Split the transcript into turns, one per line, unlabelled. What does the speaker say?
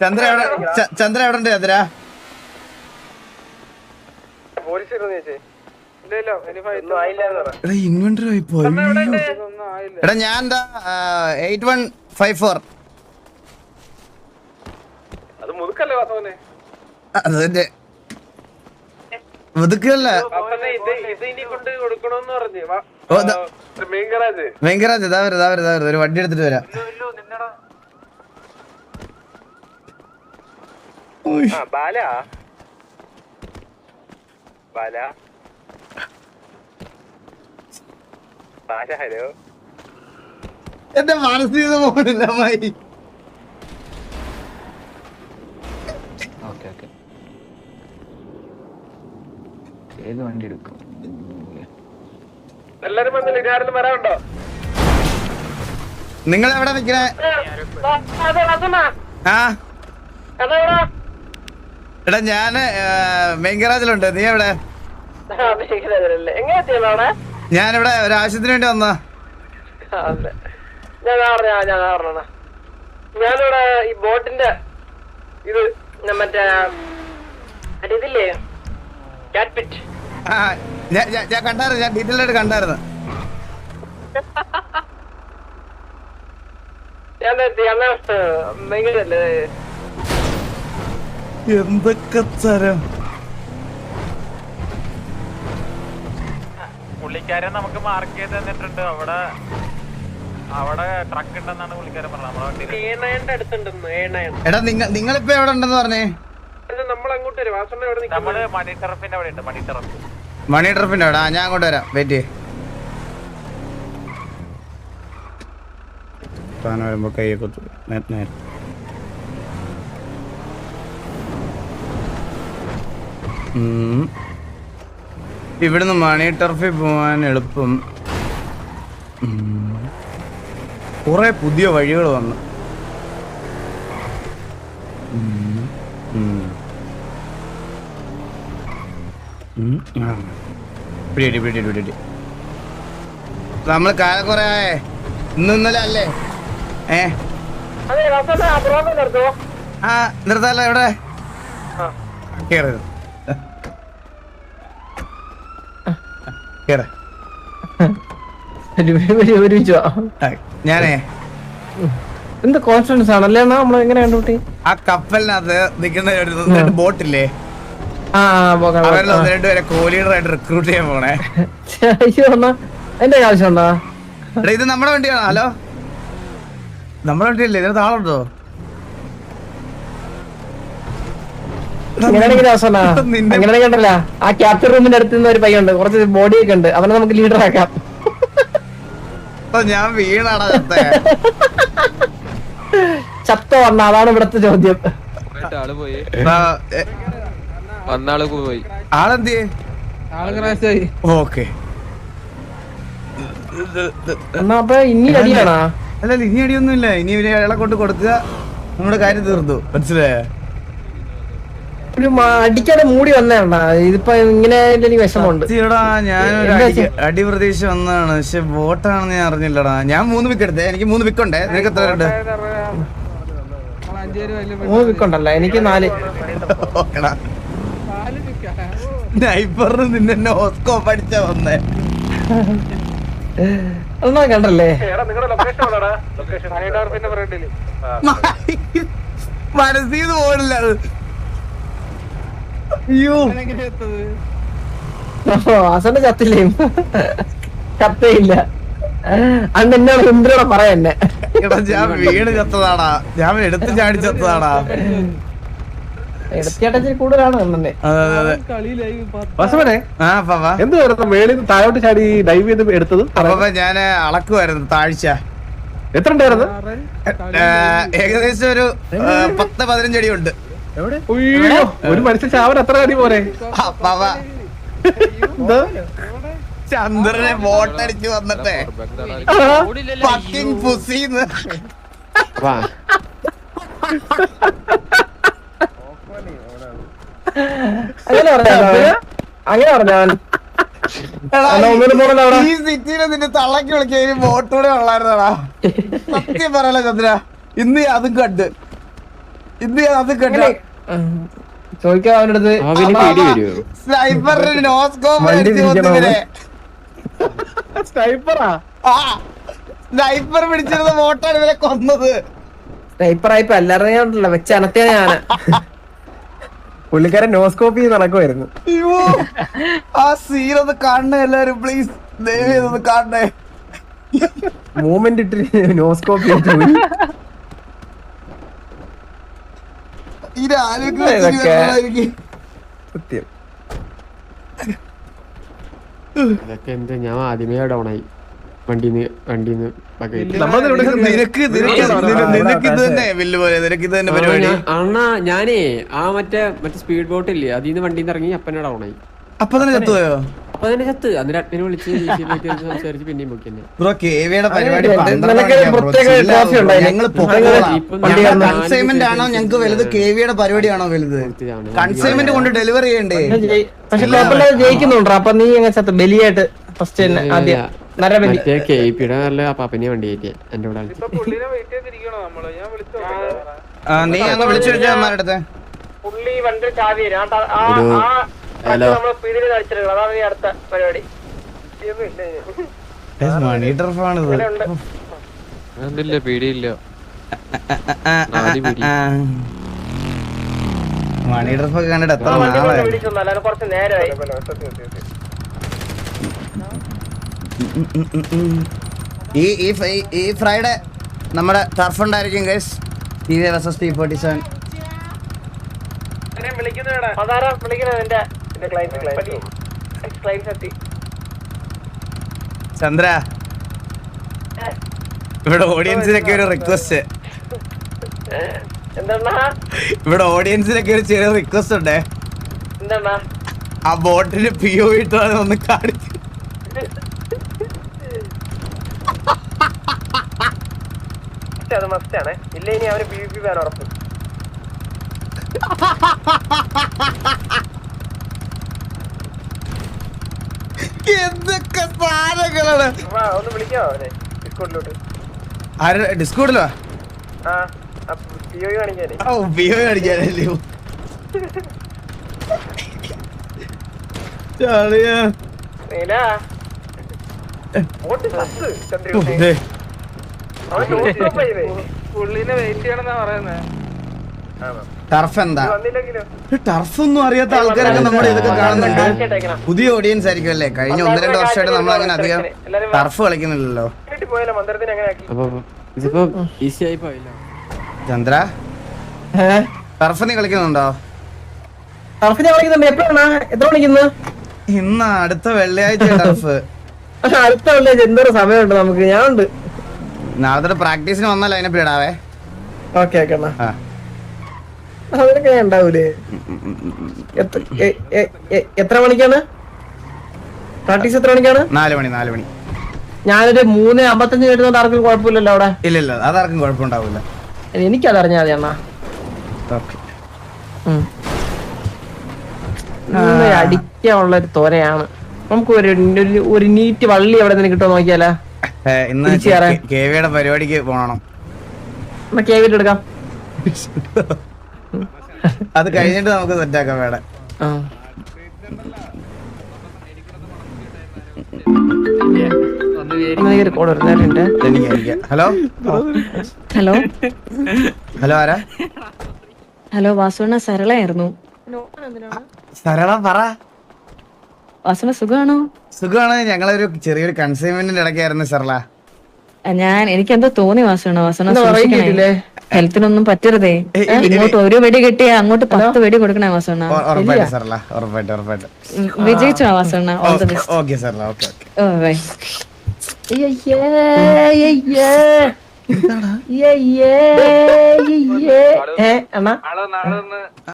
ചന്ദ്ര എവിടെ ചന്ദ്ര എവിടെ ഉണ്ട് ചന്ദ്ര ഇൻവെന്ററി ആയി പോയി എടാ ഞാൻ എന്താ എയ്റ്റ് വൺ ഫൈവ് ഫോർ.
അത് മുതുക്കല്ലേ വാസവനെ?
അതിന്റെ മുതുക്കല്ല.
വാസവനെ ഇത്
വരും ഇതാ വരും ഒരു വണ്ടി എടുത്തിട്ട് വരാം ഉയ്.
ആ ബാല ബാല ബാല ഹലോ
എന്റെ മാനസിക പോണില്ല മായി
ഓക്കെ ഓക്കെ. ഏത് വണ്ടി എടുക്കും?
എല്ലാരും വന്നില്ല? ഇനി ആരെങ്കിലും വരാനുണ്ടോ?
നിങ്ങൾ എവിടെ നിക്കണേ ആ എടാ ഞാൻ മെങ്കരാജിലുണ്ട് നീ എവിടെ? ഞാനിവിടെ ഒരു ആവശ്യത്തിന് വേണ്ടി വന്ന
ഞാനിവിടെ ഈ ബോട്ടിന്റെ ഇത് മറ്റേ ഇതില്ലേ
ഞാൻ കണ്ടായിരുന്നു. ഞാൻ ഡീറ്റെയിൽ ആയിട്ട് കണ്ടായിരുന്നു.
ഞാൻ
എന്തൊക്കെ തരം?
പുള്ളിക്കാരൻ നമുക്ക് മാർക്ക് ചെയ്ത് തന്നിട്ടുണ്ട്. അവിടെ അവിടെ ട്രക്ക് ഉണ്ടെന്നാണ് പുള്ളിക്കാരൻ പറഞ്ഞത്.
എടാ നിങ്ങൾ നിങ്ങളിപ്പോ എവിടെ ഉണ്ടെന്ന് പറഞ്ഞേ?
നമ്മൾ അങ്ങോട്ട് വരും. വാസണ്ണ എവിടെ
നമ്മൾ മണി ട്രഫിന്റെ അവിടെ ഉണ്ട് മണി ടെറഫ്
മണി അവിടെ. ഞാൻ അങ്ങോട്ട് വരാം. വെയിറ്റ് വരുമ്പോ കൈ തു- നേ- നേരെ. ഇവിടുന്ന് മണി ടർഫിൽ പോവാൻ എളുപ്പം. കുറെ പുതിയ വഴികൾ വന്നു. പിടിയടി നമ്മൾ കാല കുറെ ഇന്ന് ഇന്നലെ അല്ലേ? ഏ? ആ നിർത്താലോ എവിടെ?
ആ.
ഞാനേ.
എന്ത് കോൺഫിഡൻസ് ആണല്ലേ നമ്മൾ എങ്ങനെ കണ്ടുപിട്ടി
ആ കപ്പലിനകത്ത് നിൽക്കുന്ന ബോട്ടില്ലേ? അവരിൽ. ഒന്ന് രണ്ടുപേരെ കോലീഡറായിട്ട് റിക്രൂട്ട് ചെയ്യാൻ പോണേ.
അയ്യോ അണ്ണാ. എന്റെ ആവശ്യം ഉണ്ടോ?
എടാ ഇത് നമ്മുടെ വണ്ടിയാണോ? ഹലോ? നമ്മുടെ വണ്ടിയല്ലേ? ഇതിനകത്ത് ആളുണ്ടോ?
അങ്ങനെയാണെങ്കിൽ ഉണ്ടല്ല ആ ക്യാപ്റ്റർ റൂമിന്റെ അടുത്ത് നിന്ന് ഒരു പയ്യുണ്ട്. കുറച്ച് ബോഡി ഒക്കെ ഉണ്ട്. അവനെ നമുക്ക് ലീഡർ ആക്കാം.
ഞാൻ വീണാണ് ചത്ത.
വന്ന അതാണ് ഇവിടത്തെ ചോദ്യം.
ആൾ പോയി.
ആ,
വന്നാൾ പോയി.
ആളെന്തിയേ? ഓക്കെ.
എന്നാ അപ്പൊ ഇനി അടിയാണോ?
അല്ല അല്ല, ഇനി അടിയൊന്നുമില്ല. ഇനി ഇവരെ അയാളെ കൊണ്ട് കൊടുക്കുക. നമ്മുടെ കാര്യം തീർന്നു. മനസ്സിലായേ?
ഒരു അടിക്കാതെ മൂടി വന്നേണ്ട ഇതിപ്പോ ഇങ്ങനെ എനിക്ക് വിഷമമുണ്ട്.
ഞാനൊരു
എന്താ
അടി പ്രതീക്ഷ വന്നതാണ്. പക്ഷെ വോട്ടാണെന്ന് ഞാൻ അറിഞ്ഞില്ലടാ. ഞാൻ മൂന്ന് വിക്ക് എടുത്തേ. എനിക്ക് മൂന്ന് വിക്ക് ഉണ്ടേ നിനക്ക് എത്ര ഉണ്ട്
മൂന്ന് വിക്കുണ്ടല്ലോ. എനിക്ക് നാല്.
നൈബറിന് നിന്നെ ഓസ്കോ പഠിച്ച വന്നേ.
ഒന്നാ കണ്ടല്ലേ
നിങ്ങളുടെ ലൊക്കേഷൻ എവിടെടാ? ലൊക്കേഷൻ പിന്നെ പറയണ്ടില്ലേ
മനസ്സിന്ന് പോലില്ല അത്. അയ്യോ.
വാസന്റെ ചത്തില്ലേ? കത്തയില്ല അന്ന് എന്നാണ് ഇന്ദ്രയോടെ പറയന്നെ
എടാ ഞാൻ വീണ് ചത്തതാടാ. ഞാൻ എടുത്ത് ചാടി ചത്തതാടാ.
ഞാൻ താഴോട്ട് ചാടി ഡൈവ് ചെയ്ത് എടുത്തത്?
അപ്പൊ ഞാൻ അളക്കുമായിരുന്നു താഴ്ച.
എത്ര ഉണ്ടായിരുന്നു?
ഏകദേശം ഒരു പത്ത് പതിനഞ്ചടി അടി ഉണ്ട്
ഉയ്യോ, ഒരു മനുഷ്യ ചാവൻ അത്ര അടി പോരെ.
ചന്ദ്രനെ വോട്ടടിച്ചു വന്നിട്ടേ. പക്കിങ് പുസിന്ന്
അങ്ങനെ പറഞ്ഞോ അങ്ങനെ പറഞ്ഞോ അവൻ
എടാ,
അല്ല, ഒന്നുകൂടി പോകണല്ലോ അവിടെ.
ഈ സിറ്റിയിലെ നിന്നെ തള്ളക്കി വിളിക്കാൻ വോട്ടൂടെ ഉള്ളായിരുന്നടാ. സത്യം പറയല ചന്ദ്ര. ഇന്ന് അതും കണ്ട്. ഇത് അത് കേട്ടോ.
ചോദിക്കാം അവന്റെ അടുത്ത്
അവന് പേടി വരുമോ
സ്നൈപ്പറിന് നോസ്കോപ്പ്
വണ്ടി തിരിക്കണോ?
സ്നൈപ്പറാ?
സ്നൈപ്പർ പിടിച്ചിരുന്ന മോട്ടാണ് ഇവരെ കൊന്നത്.
സ്നൈപ്പറായിപ്പോ അല്ലറിയാണ്ടല്ലോ വെച്ച് അനത്തിയ ഞാൻ. പുള്ളിക്കാരൻ നോസ്കോപ്പി നടക്കുമായിരുന്നു
അയ്യോ ആ സീൻ ഒന്ന് കാണണേ എല്ലാരും പ്ലീസ് ദയവ് ചെയ്തൊന്ന് കാണണേ.
മൂമെന്റ് ഇട്ട് നോസ്കോപ്പി
ആരോഗ്യ
ഇതൊക്കെ. സത്യം.
അതൊക്കെ ഞാൻ ആദ്യമേ ഡൗൺ ആയി വണ്ടിന്ന് വണ്ടിന്ന് അണ്ണ ഞാനേ ആ മറ്റേ മറ്റേ സ്പീഡ് ബോട്ട് ഇല്ലേ? അതിന്ന് വണ്ടിന്ന് ഇറങ്ങി അപ്പനെ ഡൗൺ ആയി
അപ്പൊ തന്നെ ചത്തുപോയോ?
അപ്പൊ അതിന്റെ ചത്ത്. അതിന്റെ അഡ്മിനെ വിളിച്ച് സംസാരിച്ച് പിന്നെയും പോക്കി തന്നെ
ബ്രോ കെവിയുടെ പരിപാടി
കയറുന്ന
കൺസൈൻമെന്റ് ആണോ ഞങ്ങക്ക് വലുത് കെവിയുടെ പരിപാടിയാണോ വലുത്? കൺസൈൻമെന്റ് കൊണ്ട് ഡെലിവറി ചെയ്യണ്ടേ?
പക്ഷെ ജയിക്കുന്നുണ്ടോ? അപ്പൊ നീ എങ്ങനെ ചത്ത. ബലിയായിട്ട് ഫസ്റ്റ് തന്നെ ആദ്യം. നരബലി
മറ്റേ കെ പിയുടെ നല്ല പാപ്പനെ വണ്ടി കയറ്റിയ എന്റെ കൂടെ
ഇപ്പൊ വെയിറ്റ് ചെയ്തിരിക്കണോ നമ്മൾ? ഞാൻ വിളിച്ചു
നീ അങ്ങ് വിളിച്ചു
ആ-
ഒരു-
ആ
ഹലോ.
മണി ടർഫാണിത്
ഒന്നുമില്ല പേടിയില്ല. പിടി.
മണി ടർഫ് ഒക്കെ കണ്ടിട്ട് എത്ര നാളായി?
കുറച്ച് നേരമായി.
ഈ ഈ ഈ ഫ്രൈഡേ നമ്മുടെ ടർഫ് ഉണ്ടായിരിക്കും guys T V S S T forty seven
അതാരാ വിളിക്കുന്നത് എന്റെ
ചന്ദ്ര. ഇവിടെ ഓഡിയൻസിനൊക്കെ ഒരു റിക്വസ്റ്റ് ഇവിടെ ഓഡിയൻസിനൊക്കെ ഒരു ചെറിയ റിക്വസ്റ്റ് ഉണ്ടേ. ആ ബോട്ടിന് പി ഒ ഇട്ടാണ് ഒന്ന് കാണിച്ചു
അത് ഇല്ല ഇനി അവന് പി പി വേണം ഉറപ്പ്.
എന്തൊക്കെ സാധനങ്ങളാണ്?
ഒന്ന് വിളിക്കാവോ അവനെ. ഡിസ്കൗണ്ടിലോട്ട്
ആരെ? ഡിസ്കൗണ്ടിലോ
ആ. പുള്ളിനെ വെയിറ്റ് ചെയ്യണമെന്നാ പറയുന്നത്
ടർഫ് എന്താ
വന്നില്ലെങ്കിലോ
ടർഫ് ഒന്നും അറിയാത്ത ആൾക്കാരൊക്കെ നമ്മുടെ ഇതൊക്കെ കാണുന്നുണ്ട്. പുതിയ ഓഡിയൻസ് ആയിരിക്കും അല്ലേ കഴിഞ്ഞ ഒന്ന് രണ്ട് വർഷമായിട്ട് നമ്മൾ അങ്ങനെ അധികം ടർഫ് കളിക്കുന്നില്ലല്ലോ. ചന്ദ്ര? ടർഫ് നീ കളിക്കുന്നുണ്ടോ?
ടർഫിനെ കളിക്കുന്നുണ്ട്. എപ്പോഴാണ്? എത്ര മണിക്കുന്നു
ഇന്ന്? അടുത്ത വെള്ളിയാഴ്ച ടർഫ്.
അടുത്ത വെള്ളിയാഴ്ച എന്തൊരു സമയമുണ്ട് നമുക്ക്. ഞാനുണ്ട്. ഉണ്ട്
നാളത്തെ പ്രാക്ടീസിന് വന്നല്ലോ അതിനെ പിടാവേ
ഓക്കെ ഓക്കെ എന്നാ.
ആ.
അതിനൊക്കെ ഉണ്ടാവൂലേ? എത്ര മണിക്കാണ്? പ്രാക്ടീസ് എത്ര മണിക്കാണ്?
നാല് മണി നാല് മണി.
ഞാനൊരു മൂന്ന് അമ്പത്തഞ്ച് കേട്ടുന്നത് ആർക്കും കുഴപ്പമില്ലല്ലോ അവിടെ?
ഇല്ല ഇല്ല അതാർക്കും കുഴപ്പമുണ്ടാവില്ല.
എനിക്കത് അറിഞ്ഞാൽ മതി അണ്ണാ. അടിക്കാനുള്ള ഒരു തോരയാണ് നമുക്ക് ഒരു ഒരു- നീറ്റ് വള്ളി എവിടെ നിന്ന് കിട്ടുമോ നോക്കിയാലോ?
ഇന്ന് കെവിയുടെ പരിപാടിക്ക് പോണം
കേവിട്ട് എടുക്കാം.
അത് കഴിഞ്ഞിട്ട് നമുക്ക് സെറ്റ് സെറ്റാക്കാം വേണം ഹലോ?
ഹലോ?
ഹലോ ആരാ?
ഹലോ വാസുണ്ണ സരളയായിരുന്നു.
സരള പറ.
വാസുണ്ണ സുഖമാണോ?
സുഖമാണ്. ഞങ്ങളൊരു ചെറിയൊരു കൺസൈൻമെന്റിന്റെ ഇടയ്ക്കായിരുന്നു സരള.
ഞാൻ എനിക്ക് എന്തോ തോന്നി വാസുണ്ണ വാസുണ്ണ ഹെൽത്തിനൊന്നും പറ്റരുതേ. ഇങ്ങോട്ട് ഒരു വെടി കിട്ടിയ അങ്ങോട്ട് പത്ത് വെടി കൊടുക്കണേ വാസുണ്ണ. വിജയിച്ചോ വാസുണ്ണ? All the best.
ഏ അണ്ണാ.